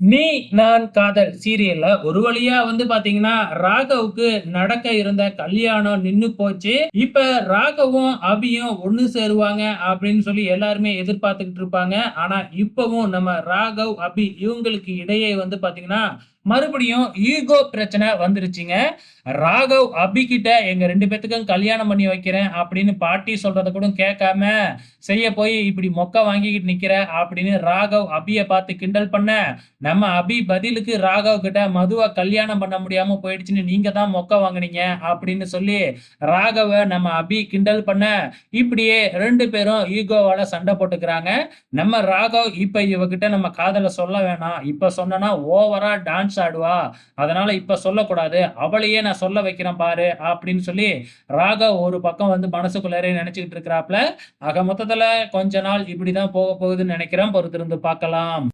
நீ நான் காதல் சீரியல்ல ஒரு வழியா வந்து பாத்தீங்கன்னா ராகவுக்கு நடக்க இருந்த கல்யாணம் நின்னு போச்சு. இப்ப ராகவும் அபியும் ஒண்ணு சேருவாங்க அப்படின்னு சொல்லி எல்லாருமே எதிர்பார்த்துக்கிட்டு இருப்பாங்க. ஆனா இப்பவும் நம்ம ராகவ் அபி இவங்களுக்கு இடையே வந்து பாத்தீங்கன்னா மறுபடியும் ஈகோ பிரச்சனை வந்துருச்சுங்க. ராகவ் அபி கிட்ட எங்க ரெண்டு பேத்துக்கும் கல்யாணம் பண்ணி வைக்கிறேன் அப்படின்னு பாட்டி சொல்றத கூட கேட்காம செய்ய போய் இப்படி மொக்க வாங்கிக்கிட்டு நிக்கிற அப்படின்னு ராகவ் அபிய பார்த்து கிண்டல் பண்ண நம்ம அபி பதிலுக்கு ராகவ் கிட்ட மதுவை கல்யாணம் பண்ண முடியாம போயிடுச்சுன்னு நீங்க தான் மொக்க வாங்குனீங்க அப்படின்னு சொல்லி ராகவ நம்ம அபி கிண்டல் பண்ண இப்படியே ரெண்டு பேரும் ஈகோவால சண்டை போட்டுக்கிறாங்க. நம்ம ராகவ் இப்ப இவகிட்ட நம்ம காதல சொல்ல வேணாம். இப்ப சொன்னனா ஓவரா டான்ஸ் ஆடுவா அதனால இப்ப சொல்லக்கூடாது. அவளையே நான் சொல்ல வைக்கிறேன் பாரு அப்படின்னு சொல்லி ராகவ் ஒரு பக்கம் வந்து மனசுக்குள்ளாரே நினைச்சுக்கிட்டு இருக்கிறாப்ல. ஆக மொத்தத்துல கொஞ்ச நாள் இப்படிதான் போக போகுதுன்னு நினைக்கிறேன். பொறுத்திருந்து பார்க்கலாம்.